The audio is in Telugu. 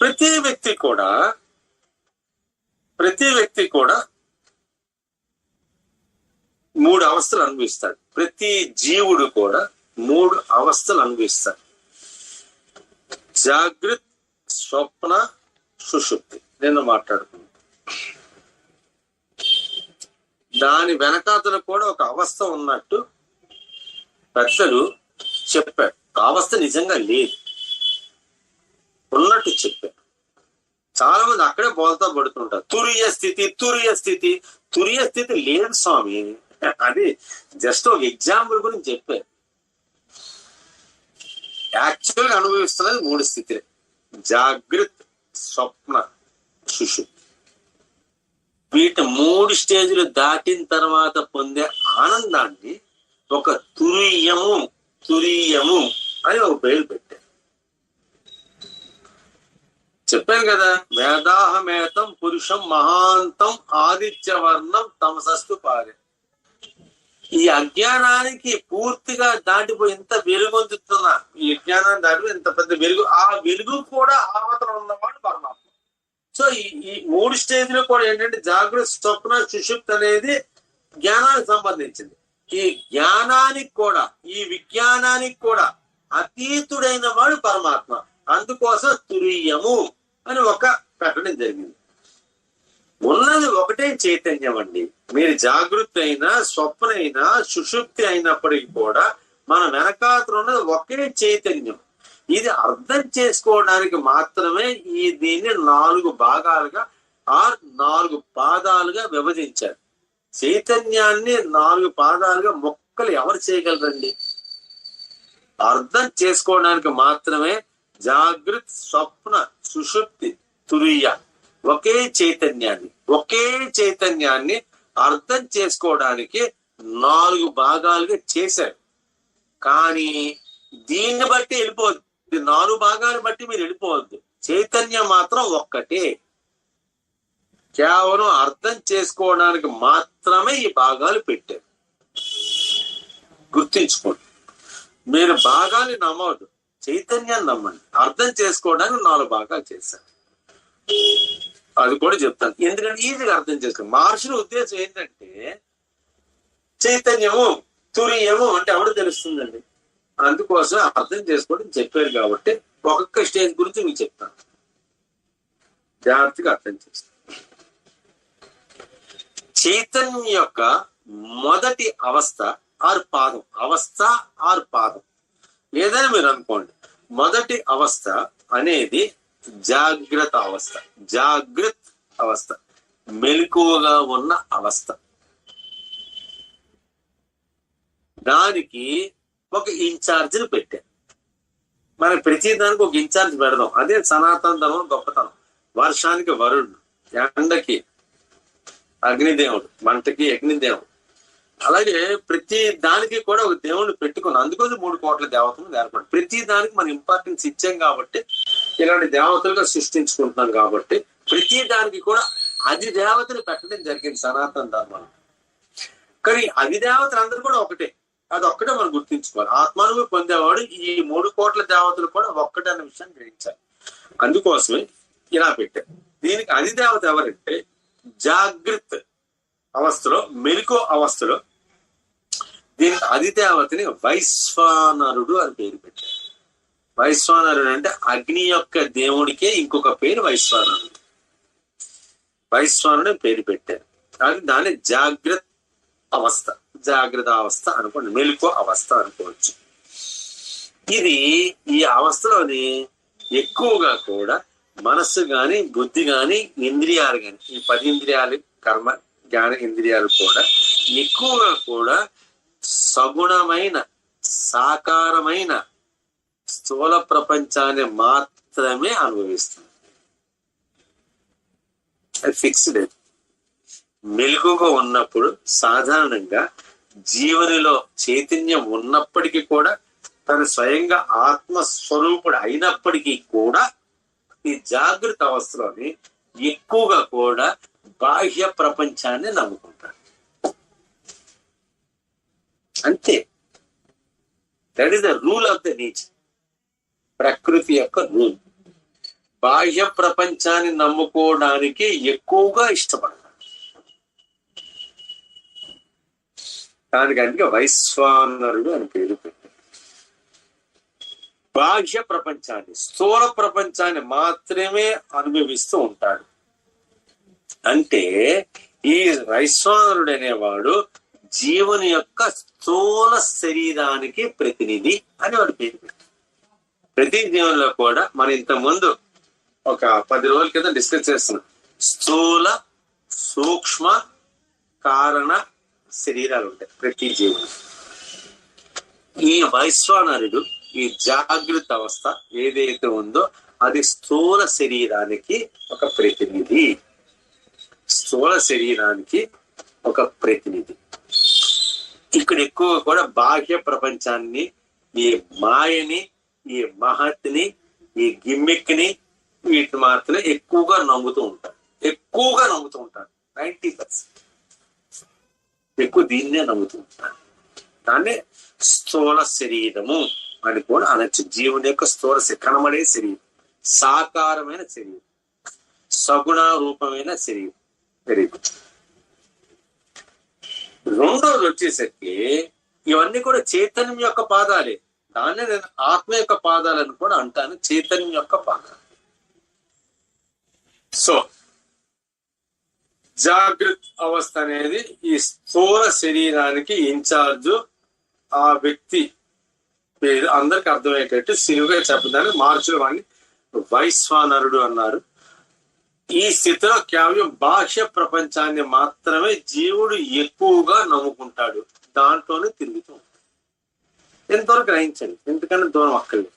ప్రతి వ్యక్తి కూడా ప్రతి వ్యక్తి కూడా మూడు అవస్థలు అనుభవిస్తాడు. ప్రతి జీవుడు కూడా మూడు అవస్థలు అనుభవిస్తాడు. జాగృత్ స్వప్న సుషుప్తి నేను మాట్లాడుకున్నాను దాని వెనకాతలు కూడా ఒక అవస్థ ఉన్నట్టు పెద్దలు చెప్పారు. ఆ అవస్థ నిజంగా లేదు. ఉన్నట్టు చెప్పారు చాలా మంది అక్కడే బోధతో పడుతుంటారు. తురియ స్థితి తురియ స్థితి తురియ స్థితి లేదు స్వామి. అది జస్ట్ ఒక ఎగ్జాంపుల్ గురించి చెప్పారు. యాక్చువల్ అనుభవిస్తున్నది మూడు స్థితిలే. జాగృత్ స్వప్న సుషు వీటి మూడు స్టేజ్లు దాటిన తర్వాత పొందే ఆనందాన్ని ఒక తురియము తురియము అని ఒక పేరు పెట్టారు. చెప్పాను కదా వేదాహమేతం పురుషం మహాంతం ఆదిత్యవర్ణం తమసస్తు పారే. ఈ అజ్ఞానానికి పూర్తిగా దాటిపోయి ఎంత వెలుగొందుతున్నా ఈ అజ్ఞానాన్ని దాటిపోయి ఎంత పెద్ద వెలుగు ఆ వెలుగు కూడా ఆవతల ఉన్నవాడు పరమాత్మ. సో ఈ ఈ మూడు స్టేజ్లు కూడా ఏంటంటే జాగ్రత్త స్వప్న సుషుప్తి అనేది జ్ఞానానికి సంబంధించింది. ఈ జ్ఞానానికి కూడా ఈ విజ్ఞానానికి కూడా అతీతుడైన వాడు పరమాత్మ. అందుకోసం తురీయము. అని ఒక పెట్టడం జరిగింది. ఉన్నది ఒకటే చైతన్యం అండి. మీరు జాగృతి అయినా స్వప్న అయినా సుషుప్తి అయినప్పటికీ కూడా మన వెనకాతలు ఉన్నది ఒకే చైతన్యం. ఇది అర్థం చేసుకోవడానికి మాత్రమే ఈ దీన్ని నాలుగు భాగాలుగా ఆర్ నాలుగు పాదాలుగా విభజించారు. చైతన్యాన్ని నాలుగు పాదాలుగా మొక్కలు ఎవరు చేయగలరండి? అర్థం చేసుకోవడానికి మాత్రమే జాగృత్ స్వప్న సుషుప్తి తురియ. ఒకే చైతన్యాన్ని ఒకే చైతన్యాన్ని అర్థం చేసుకోవడానికి నాలుగు భాగాలుగా చేశారు కానీ దీన్ని బట్టి వెళ్ళిపోవద్దు. నాలుగు భాగాలు బట్టి మీరు వెళ్ళిపోవద్దు. చైతన్యం మాత్రం ఒక్కటే. కేవలం అర్థం చేసుకోవడానికి మాత్రమే ఈ భాగాలు పెట్టారు. గుర్తించుకోండి. మీరు భాగాన్ని నమ్మవద్దు. చైతన్యాన్ని నమ్మండి. అర్థం చేసుకోవడానికి నాలుగు భాగాలు చేశాను అది కూడా చెప్తాను. ఎందుకంటే ఈజీగా అర్థం చేసుకోండి మహర్షుల ఉద్దేశం ఏంటంటే చైతన్యము తురియము అంటే ఎవడు తెలుస్తుందండి? అందుకోసం అర్థం చేసుకోవడం చెప్పారు కాబట్టి ఒక్కొక్క స్టేజ్ గురించి మీకు చెప్తాను. జాగ్రత్తగా అర్థం చేస్తాను చైతన్యం యొక్క మొదటి అవస్థ ఆరు పాదం. అవస్థ ఆరు పాదం. ఏదైనా మీరు అనుకోండి మొదటి అవస్థ అనేది జాగ్రత్త అవస్థ. జాగ్రత్త అవస్థ. మెలకువగా ఉన్న అవస్థ. దానికి ఒక ఇన్ఛార్జిని పెట్టారు. మనం ప్రతి దానికి ఒక ఇన్ఛార్జ్ పెడదాం. అదే సనాతన ధర్మం గొప్పతనం. వర్షానికి వరుణుడు ఎండకి అగ్నిదేవుడు మంటకి అగ్నిదేవుడు అలాగే ప్రతి దానికి కూడా ఒక దేవుణ్ణి పెట్టుకున్నాం. అందుకోసం మూడు కోట్ల దేవతలు ఏర్పడి ప్రతి దానికి మనం ఇంపార్టెన్స్ ఇచ్చాం కాబట్టి ఇలాంటి దేవతలుగా సృష్టించుకుంటున్నాం కాబట్టి ప్రతి దానికి కూడా అది దేవతలు పెట్టడం జరిగింది సనాతన ధర్మం. కానీ అది దేవతలు అందరూ కూడా ఒకటే. అది ఒక్కటే మనం గుర్తించుకోవాలి. ఆత్మానుభవి పొందేవాడు ఈ మూడు కోట్ల దేవతలు కూడా ఒక్కటే అన్న విషయాన్ని గ్రహించాలి. అందుకోసమే ఇలా పెట్టారు దీనికి అది దేవత ఎవరంటే జాగ్రత్త. అవస్థలో మెలకు అవస్థలో దీనికి అధిదేవతని వైశ్వానరుడు అని పేరు పెట్టారు. వైశ్వానరుడు అంటే అగ్ని యొక్క దేవుడికే ఇంకొక పేరు వైశ్వానరుడు. వైశ్వానుడు పేరు పెట్టారు. అది దాని జాగ్రత్త అవస్థ. జాగ్రత్త అవస్థ అనుకోండి. మెలుకో అవస్థ అనుకోవచ్చు. ఇది ఈ అవస్థలోని ఎక్కువగా కూడా మనస్సు గాని బుద్ధి గాని ఇంద్రియాలు గాని ఈ పది ఇంద్రియాలు కర్మ జ్ఞాన ఇంద్రియాలు కూడా ఎక్కువగా కూడా సగుణమైన సాకారమైన స్థూల ప్రపంచాన్ని మాత్రమే అనుభవిస్తుంది. అది ఫిక్స్డ్ మెలుగుగా ఉన్నప్పుడు సాధారణంగా జీవనిలో చైతన్యం ఉన్నప్పటికీ కూడా తను స్వయంగా ఆత్మస్వరూపుడు అయినప్పటికీ కూడా ఈ జాగృత అవస్థలోని ఎక్కువగా కూడా బాహ్య ప్రపంచాన్ని నమ్ముకుంటాడు అంతే. That is the rule of the nature ప్రకృతి యొక్క రూల్ బాహ్య ప్రపంచాన్ని నమ్ముకోవడానికి ఎక్కువగా ఇష్టపడతాడు దానికి అందుకే వైశ్వానరుడు అని పేరు పెట్టారు. బాహ్య ప్రపంచాన్ని స్థూల ప్రపంచాన్ని మాత్రమే అనుభవిస్తూ ఉంటాడు. అంటే ఈ వైశ్వానరుడు అనేవాడు జీవుని యొక్క స్థూల శరీరానికి ప్రతినిధి అని వాడు పేరు పెట్టారు ప్రతి జీవనలో కూడా మన ఇంత ముందు ఒక పది రోజుల కింద డిస్కస్ చేస్తున్నాం. స్థూల సూక్ష్మ కారణ శరీరాలు ఉంటాయి ప్రతి జీవనం ఈ వైశ్వానరుడు ఈ జాగృత అవస్థ ఏదైతే ఉందో అది స్థూల శరీరానికి ఒక ప్రతినిధి. స్థూల శరీరానికి ఒక ప్రతినిధి. ఇక్కడ ఎక్కువ కూడా బాహ్య ప్రపంచాన్ని ఈ మాయని ఈ మహత్ని ఈ గిమ్మిక్ని వీటిని మాత్రమే ఎక్కువగా నమ్ముతూ ఉంటారు. ఎక్కువగా నమ్ముతూ ఉంటారు. Ninety percent. ఎక్కువ దీన్నే నమ్ముతూ ఉంటారు. దాన్నే స్థూల శరీరము అని కూడా అనొచ్చు. జీవుని యొక్క స్థూల కనబడే శరీరం. సాకారమైన శరీరం. సగుణ రూపమైన శరీరం. శరీరం రెండోది వచ్చేసరికి ఇవన్నీ కూడా చైతన్యం యొక్క పాదాలే. దాన్నే నేను ఆత్మ యొక్క పాదాలని కూడా అంటాను చైతన్యం యొక్క పాదాలు. సో జాగృత్ అవస్థ అనేది ఈ స్థూల శరీరానికి ఇన్ఛార్జ్ ఆ వ్యక్తి పేరు అందరికి అర్థమయ్యేటట్టు సిలువుగా చెప్పడానికి మార్చులు వాడిని వైశ్వానరుడు అన్నారు. ఈ స్థితిలో కేవలం బాహ్య ప్రపంచాన్ని మాత్రమే జీవుడు ఎక్కువగా నమ్ముకుంటాడు. దాంట్లోనే తిరుగుతూ ఉంటాడు. ఎంతవరకు గ్రహించండి. ఎందుకంటే దూరం అక్కర్లేదు.